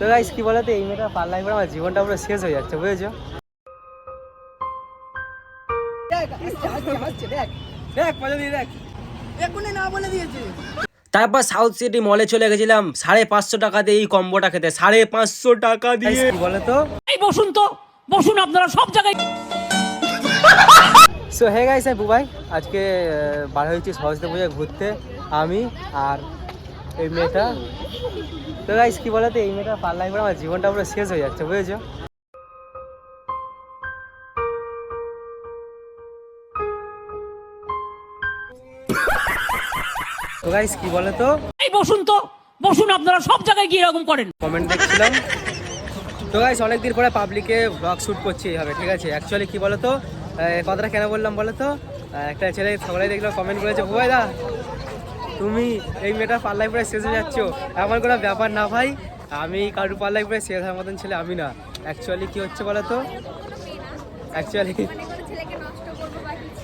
তো গাইস কি বলতো এই মেয়েটা পাল্লাই করে আমার জীবনটা পুরো শেষ হয়ে যাচ্ছে বুঝেছ? তারপর সাউথ সিটি মলে চলে গেছিলাম সাড়ে পাঁচশো টাকা দিয়ে এই কম্বোটা খেতে সাড়ে পাঁচশো টাকা দিয়ে। বলে তো এই বসুন তো বসুন আপনারা সব জায়গায়। সো হে গাইস আমি বুবাই আজকে বার হয়েছি সরস্বতী পুজোয় ঘুরতে আমি আর এই মেয়েটা। তো গাইস কি বলতো এই মেয়েটা পাল্লাই করে আমার জীবনটা পুরো শেষ হয়ে যাচ্ছে বুঝেছ? তো গাইস কি বলে তো এই বসুন তো বসুন আপনারা সব জায়গায় গিয়ে এরকম করেন। কমেন্ট দেখছিলাম। তো গাইস অনেকদিন পরে পাবলিকে ব্লগ শ্যুট করছি এইভাবে ঠিক আছে? অ্যাকচুয়ালি কি বলো তো কথাটা কেন বললাম বলো তো একটা ছেলে সবাই দেখলাম কমেন্ট করেছে দা তুমি এই মেয়েটা পাল্লায় পরে শেষ হয়ে যাচ্ছ। এমন কোনো ব্যাপার না ভাই। আমি কারুর পাল্লাই পরে শেষ হওয়ার মতন ছেলে আমি না। অ্যাকচুয়ালি কি হচ্ছে বলো তো অ্যাকচুয়ালি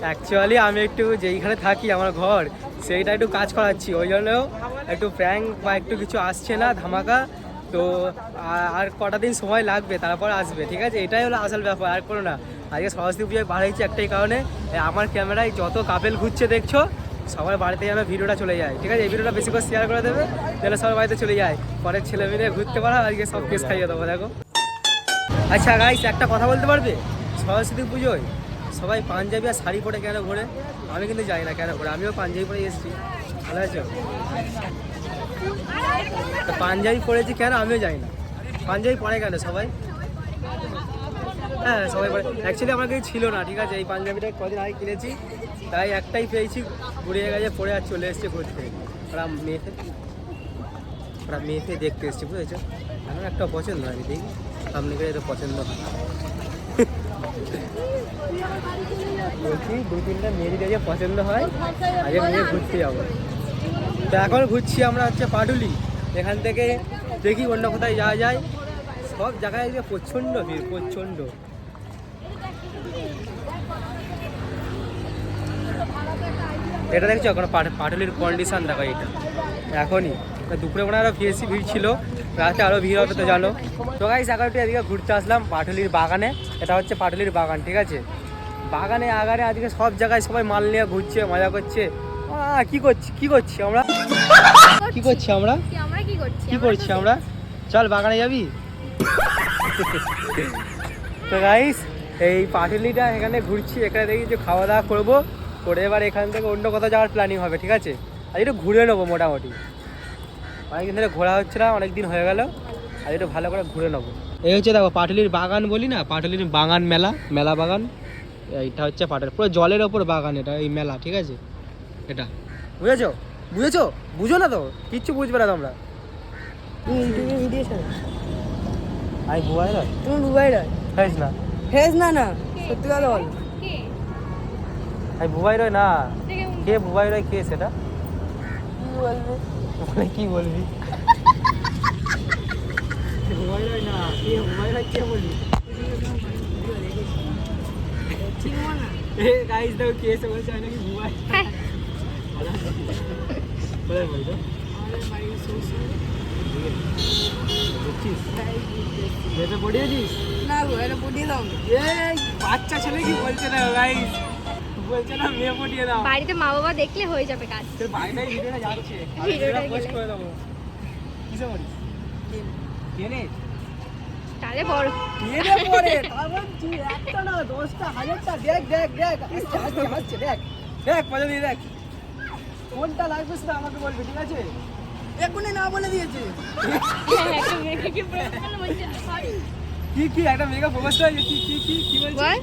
অ্যাকচুয়ালি আমি একটু যেইখানে থাকি, আমার ঘর, সেইটা একটু কাজ করাচ্ছি। ওই জন্যও একটু প্র্যাঙ্ক বা একটু কিছু আসছে না ধামাকা। তো আর কটা দিন সময় লাগবে, তারপর আসবে, ঠিক আছে? এটাই হলো আসল ব্যাপার, আর কোনো না। আজকে সরস্বতী পুজোয় বার হয়েছে একটাই কারণে আমার ক্যামেরায় যত কাপেল ঘুরছে দেখছ সবার বাড়িতে যেন ভিডিওটা চলে যায়, ঠিক আছে? এই ভিডিওটা বেশি করে শেয়ার করে দেবে, তাহলে সবার বাড়িতে চলে যায়। পরের ছেলে মেয়ে ঘুরতে পারা, আজকে সব কেস খাইয়ে দেবো, দেখো। আচ্ছা গাইস একটা কথা বলতে পারবে? সরস্বতী পুজোয় সবাই পাঞ্জাবি আর শাড়ি পরে কেন ঘোরে? আমি কিন্তু যাই না কেন ঘোরে, আমিও পাঞ্জাবি পরে এসেছি, ভালো আছো? পাঞ্জাবি পরেছি কেন? আমিও যাই না। পাঞ্জাবি পরে কেন সবাই? হ্যাঁ সবাই পরে অ্যাকচুয়ালি আমার কাছে ছিল না, ঠিক আছে? এই পাঞ্জাবিটা কদিন আগে কিনেছি, তাই একটাই পেয়েছি ঘুরিয়ে গেছে পরে আর চলে এসছে ঘুরতে। ওরা মেয়েতে ওরা মেয়েতে দেখতে এসছে, বুঝেছ? আমার একটা পছন্দ হয়নি, দেখি। সামনে গেলে এটা পছন্দ হয় বলছি, দু তিনটা মেয়ে যদি আজকে পছন্দ হয় আজকে মেয়ে ঘুরতে যাব। তো এখন ঘুরছি আমরা হচ্ছে পাটুলি। এখান থেকে দেখি অন্য কোথায় যাওয়া যায়। সব জায়গায় প্রচণ্ড ভিড়, প্রচণ্ড। এটা দেখছ? এখন পাট- পাটুলির কন্ডিশন দেখো এটা এখনই দুপুরে মনে আরও বেশি ভিড় ছিল। রাতে আরও ভিড় হবে তো জানো। তো গাইস এগারোটা এদিকে ঘুরতে আসলাম পাটুলির বাগানে। এটা হচ্ছে পাটুলির বাগান, ঠিক আছে? বাগানে আগারে আজকে সব জায়গায় সবাই মাল নিয়ে ঘুরছে, মজা করছে। কি করছি কি করছি আমরা? কি করছি আমরা? কি করছি আমরা? চল বাগানে যাবি? তো গাইস এই পাটুলিটা এখানে ঘুরছি এখানে দেখি যে খাওয়া দাওয়া করব। করে এবার এখান থেকে অন্য কোথাও যাওয়ার প্ল্যানিং হবে ঠিক আছে? আজ একটু ঘুরে নেব মোটামুটি। অনেকদিন ধরে ঘোরা হচ্ছে না অনেক দিন হয়ে গেল। আজ একটু ভালো করে ঘুরে নেব। এই হচ্ছে দেখো পাটুলির বাগান বলি না পাটুলির বাগান মেলা মেলা বাগান। এইটা হচ্ছে পাটুলি পুরো জলের ওপর বাগান এটা এই মেলা ঠিক আছে? এটা। বুঝেছ? বুঝেছ? বুঝো না তো কিচ্ছু বুঝবে না তোমরা। আই বুয়াই নয়। তুমি দুবাই রয় খাইস না। ফেস না না সত্যি কথা বল। আই বুবাই রয় না? কে বুবাই রয় কে সেটা? কি বলবে? মানে কি বলবি? বুবাই রয় না? কে বুবাই রয় কে বলবি? চিনবো না এ গাইস দেখো কে এসে বলছে আমি নাকি বুবাই। হ্যাঁ। কোথায় বাড়িতে মা বাবা দেখলে হয়ে যাবে কাজ। তাহলে বড় একটা না দশটা হাজারটা দেখ দেখ দেখ। হাসছে হাসছে হাসছে দেখ দেখ দেখ। কোনটা লাগবে সেটা আমাকে বলবি ঠিক আছে? এখনই না বলে দিয়েছে। কি বলছে কি একটা মেগা প্রপোজ হয়েছে কি কি কি কি বলছিস বল।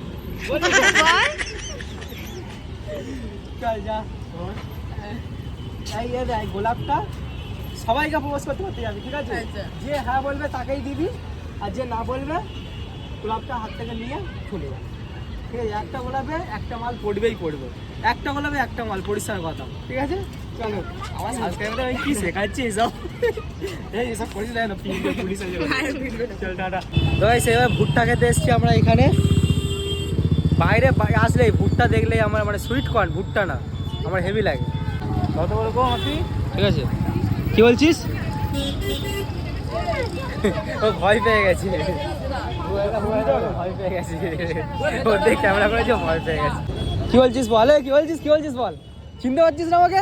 বল বল। চল যা। এই দেখ গোলাপটা সবাইকে প্রপোজ করতে করতে যাবি ঠিক আছে? আচ্ছা। যে হ্যাঁ বলবে তাকেই দিবি আর যে না বলবে গোলাপটা হাত থেকে নিয়ে চলে যাবে। ঠিক আছে একটা গোলাপে একটা মাল পড়বেই পড়বে। একটা গোলাপে একটা মাল পরিষ্কার কথা। ঠিক আছে? চলো আমার সাবস্ক্রাইবার আমি কি শেখাচ্ছি এসব? এই এসব করিস না না পুলিশ চল টাটা। তো গাইস ভুট্টা খেতে এসেছি আমরা এখানে। বাইরে বাই- আসলেই ভুট্টা দেখলেই আমার মানে সুইট কর্ন ভুট্টা না। আমার হেভি লাগে। কত আপনি ঠিক আছে। কি বলছিস? ও ভয় পেয়ে গেছে। কি বলছিস বল কি বলছিস কি বলছিস বল? চিনতে পারছিস না আমাকে?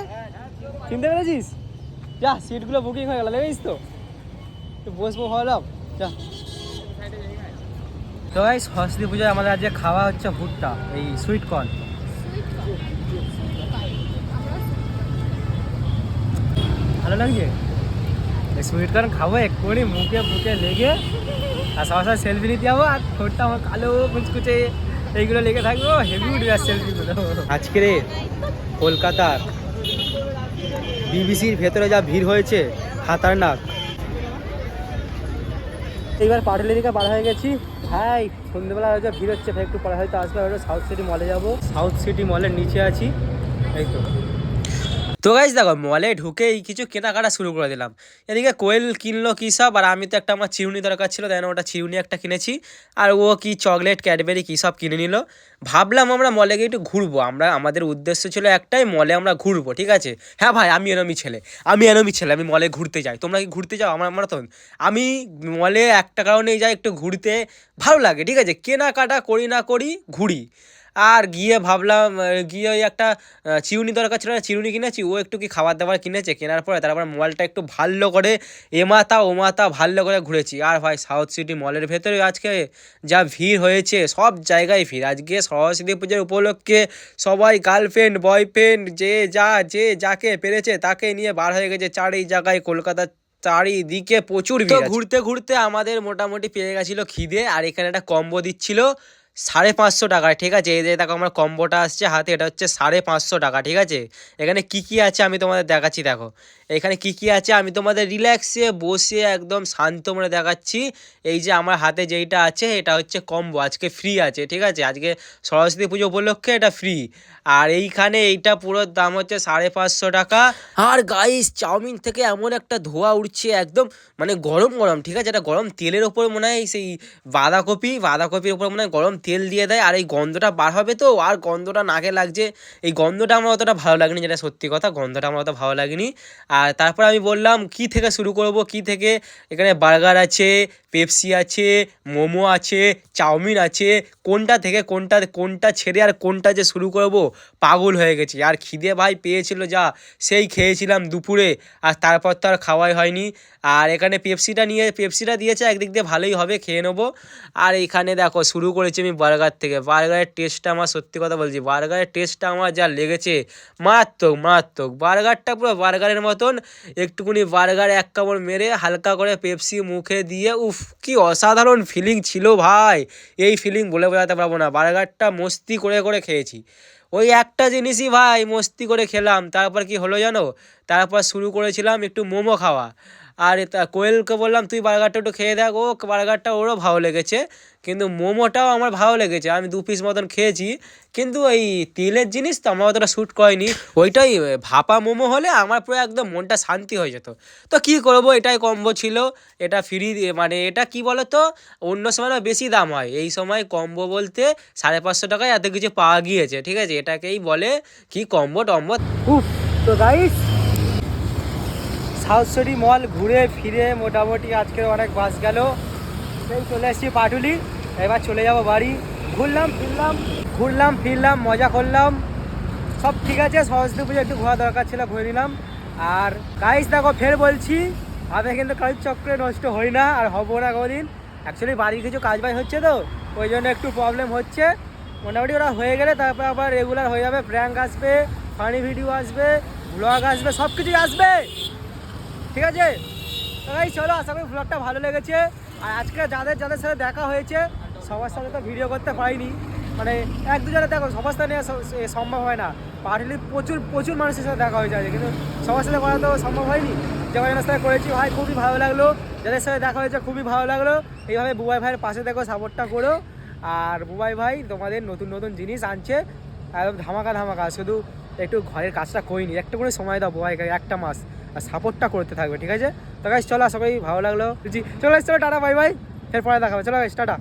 চিনতে পেরেছিস? যা, সিটগুলো বুকিং হয়ে গেল, দেখেছিস তো? তো বসবো ভাবলাম যা। তো ভাই সরস্বতী পুজোয় আমাদের আজকে খাওয়া হচ্ছে ভুট্টা, এই সুইট কর্ন ভালো লাগছে? এই সুইট কর্ন খাব এক্ষুনি, মুখে মুখে লেগে। আর সবার সাথে সেলফি নিতে যাব আর ঠোঁটটা আমার কালো কুচকুচে এইগুলো লেগে থাকব হেভি উঠবে আর সেলফিগুলো আজকে রে কলকাতার বিবিসির ভেতরে যা ভিড় হয়েছে খাতারনাক। এইবার পাটুলি দিকে বার হয়ে গেছি। হাই সন্ধ্যেবেলা যা ভিড় হচ্ছে ভাই একটু পরে হয়তো আসবে হয়তো সাউথ সিটি মলে যাব। সাউথ সিটি মলের নিচে আছি। এই তো। তো গাইজ দেখো মলে ঢুকেই কিছু কেনাকাটা শুরু করে দিলাম। এদিকে কোয়েল কিনলো কী সব, আর আমি তো একটা আমার চিরুনি দরকার ছিল, তাই ওটা চিরুনি একটা কিনেছি। আর ও কি চকলেট ক্যাডবেরি কী সব কিনে নিল। ভাবলাম আমরা মলে গিয়ে একটু ঘুরবো। আমরা, আমাদের উদ্দেশ্য ছিল একটাই মলে আমরা ঘুরবো, ঠিক আছে? হ্যাঁ ভাই, আমি এরমই ছেলে, আমি এরমই ছেলে, আমি মলে ঘুরতে যাই। তোমরা কি ঘুরতে যাও? আমার মতন আমি মলে একটা কারণেই যাই একটু ঘুরতে, ভালো লাগে, ঠিক আছে? কেনাকাটা করি না করি, ঘুরি। আর গিয়ে ভাবলাম গিয়ে ওই একটা চিউনি দরকার ছিল না চিরুনি কিনেছি ও একটু কি খাবার দাবার কিনেছে কেনার পরে তারপর মলটা একটু ভালো করে এ মাথা ও মাথা ভালো করে ঘুরেছি। আর ভাই সাউথ সিটি মলের ভেতরে আজকে যা ভিড় হয়েছে সব জায়গায় ভিড়। আজকে সরস্বতী পুজোর উপলক্ষে সবাই গার্লফ্রেন্ড বয়ফ্রেন্ড যে যা যে যাকে পেরেছে তাকে নিয়ে বার হয়ে গেছে চার এই জায়গায় কলকাতার চারিদিকে প্রচুর ভিড় ঘুরতে ঘুরতে আমাদের মোটামুটি পেয়ে গেছিল খিদে আর এখানে একটা কম্বো দিচ্ছিল সাড়ে পাঁচশো টাকায় ঠিক আছে, এই যে দেখো আমার কম্বোটা আসছে হাতে, এটা হচ্ছে সাড়ে পাঁচশো টাকা, ঠিক আছে? এখানে কি কি আছে আমি তোমাদের দেখাচ্ছি, দেখো। এখানে কি কি আছে? আমি তোমাদের রিল্যাক্সে বসে একদম শান্ত মনে দেখাচ্ছি। এই যে আমার হাতে যেইটা আছে, এটা হচ্ছে কম্বো আজকে ফ্রি আছে, ঠিক আছে? আজকে সরস্বতী পুজো উপলক্ষে এটা ফ্রি আর এইখানে এইটা পুরো দাম হচ্ছে সাড়ে পাঁচশো টাকা। আর গাইস চাউমিন থেকে এমন একটা ধোয়া উঠছে একদম মানে গরম গরম, ঠিক আছে? এটা গরম তেলের ওপর মনে হয় সেই বাঁধাকপি, বাঁধাকপির ওপর মনে হয় গরম তেল দিয়ে দেয়। আর এই গন্ধটা বার হবে তো, আর গন্ধটা নাকে লাগছে। এই গন্ধটা আমার অতটা ভালো লাগেনি, যেটা সত্যি কথা, গন্ধটা আমার অত ভালো লাগেনি। আর তারপর আমি বললাম, কি থেকে শুরু করব? কি থেকে? এখানে বার্গার আছে, পেপসি আছে, মোমো আছে, চাউমিন আছে, কোনটা থেকে কোনটা কোনটা ছেড়ে আর কোনটা যে শুরু করব? পাগল হয়ে গেছি। আর খিদে ভাই পেয়েছিল যা, সেই খেয়েছিলাম দুপুরে। আর তারপর তো আর খাওয়াই হয়নি। আর এখানে পেপসিটা নিয়ে, পেপসিটা দিয়েছে, একদিক দিয়ে ভালোই হবে, খেয়ে নেব। আর এখানে দেখো, শুরু করেছি আমি বার্গার থেকে। বার্গারের টেস্টটা আমার সত্যি কথা বলছি, বার্গারের টেস্টটা আমার যা লেগেছে, মারাত্মক মারাত্মক। বার্গারটা পুরো বার্গারের মতন একটুকুনি বার্গার এক কামড় মেরে হালকা করে পেপসি মুখে দিয়ে, উফ, কি অসাধারণ ফিলিং ছিল ভাই। এই ফিলিং বলে বোঝাতে পারব না। বার্গারটা মস্তি করে করে খেয়েছি। ওই একটা জিনিসই ভাই মস্তি করে খেলাম। তারপর কি হলো জানো? তারপর শুরু করেছিলাম একটু মোমো খাওয়া। আর কোয়েলকে বললাম, তুই বার্গারটা একটু খেয়ে দেখ, ও বার্গারটা ওরও ভালো লেগেছে। কিন্তু মোমোটাও আমার ভালো লেগেছে। আমি দু পিস মতন খেয়েছি। কিন্তু এই তেলের জিনিস তো আমার অতটা শ্যুট করেনি। ওইটাই ভাপা মোমো হলে আমার পুরো একদম মনটা শান্তি হয়ে যেত। তো কি করব? এটাই কম্বো ছিল। এটা ফ্রি মানে এটা কি বলো তো অন্য সময় বেশি দাম হয়। এই সময় কম্বো বলতে সাড়ে পাঁচশো টাকায় এত কিছু পাওয়া গিয়েছে। ঠিক আছে? এটাকেই বলে কি কম্বো টম্বো। তো গাইস সাউথ মল ঘুরে ফিরে মোটামুটি আজকের অনেক বাস গেল। সেই চলে এসেছি পাটুলি, এবার চলে যাব বাড়ি। ঘুরলাম, ফিরলাম ঘুরলাম, ফিরলাম, মজা করলাম। সব ঠিক আছে, সরস্বতী পুজো একটু ঘোরা দরকার ছিল, ঘুরে নিলাম। আর গাইস দেখো, ফের বলছি আমি কিন্তু কাজ চক্রে নষ্ট হই না, আর হব না কোনোদিন। অ্যাকচুয়ালি বাড়ির কিছু কাজ বাজ হচ্ছে তো, ওই জন্য একটু প্রবলেম হচ্ছে। মোটামুটি ওরা হয়ে গেলে তারপর আবার রেগুলার হয়ে যাবে প্র্যাঙ্ক আসবে ফানি ভিডিও আসবে ব্লগ আসবে সব কিছুই আসবে। ঠিক আছে? তো ভাই চলো, আশা করি ব্লগটা ভালো লেগেছে। আর আজকে যাদের যাদের সাথে দেখা হয়েছে, সবার সাথে তো ভিডিও করতে পারিনি। মানে এক দুজনে দেখো, সবার সাথে সম্ভব হয় না। পার্টিলি প্রচুর প্রচুর মানুষের সাথে দেখা হয়েছে কিন্তু সবার সাথে করা তো সম্ভব হয়নি। যে কজনের সাথে করেছি, ভাই, খুবই ভালো লাগল। যাদের সাথে দেখা হয়েছে, খুবই ভালো লাগল। এইভাবে বুবাই ভাইয়ের পাশে দেখো সাপোর্টটা করো। আর বুবাই ভাই, তোমাদের নতুন নতুন জিনিস আনছে। একদম ধামাকা ধামাকা। শুধু একটু ঘরের কাজটা করিনি একটু করে সময় দাও বুবাই একটা মাস। আর সাপোর্টটা করতে থাকবে ঠিক আছে? তো গাইস চলো সবাই ভালো লাগল। জি চলো guys, চলো টাটা বাই বাই এরপরে দেখাবে। চলো গাইস টাটা।